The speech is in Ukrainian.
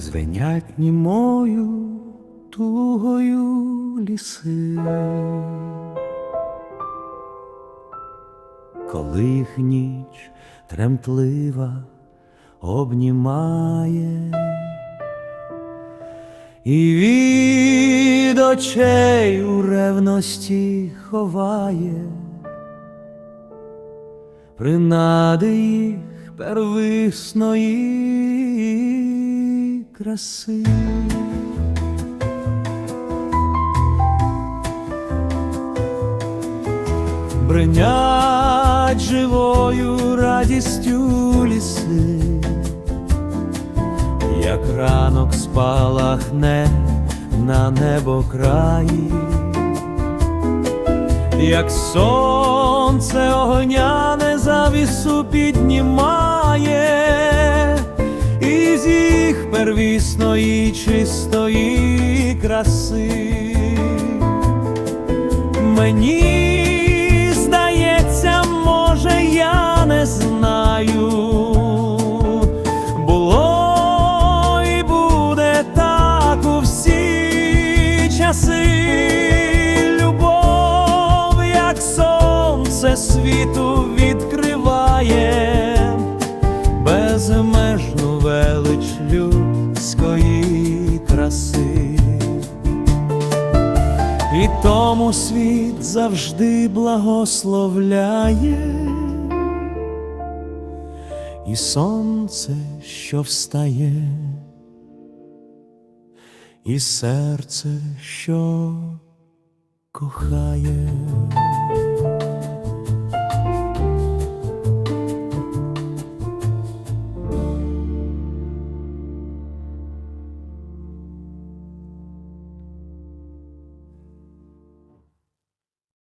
звенять німою тугою ліси. Коли їх ніч тремтлива обнімає, і від очей у ревності ховає, принади їх первисної краси. Бринять живою радістю ліси, як ранок спалахне на небо краї, як сонце огняне завісу піднімає, чистої краси. Мені здається, може, я не знаю. Було і буде так у всі часи. Любов, як сонце світу І тому світ завжди благословляє, і сонце, що встає, і серце, що кохає.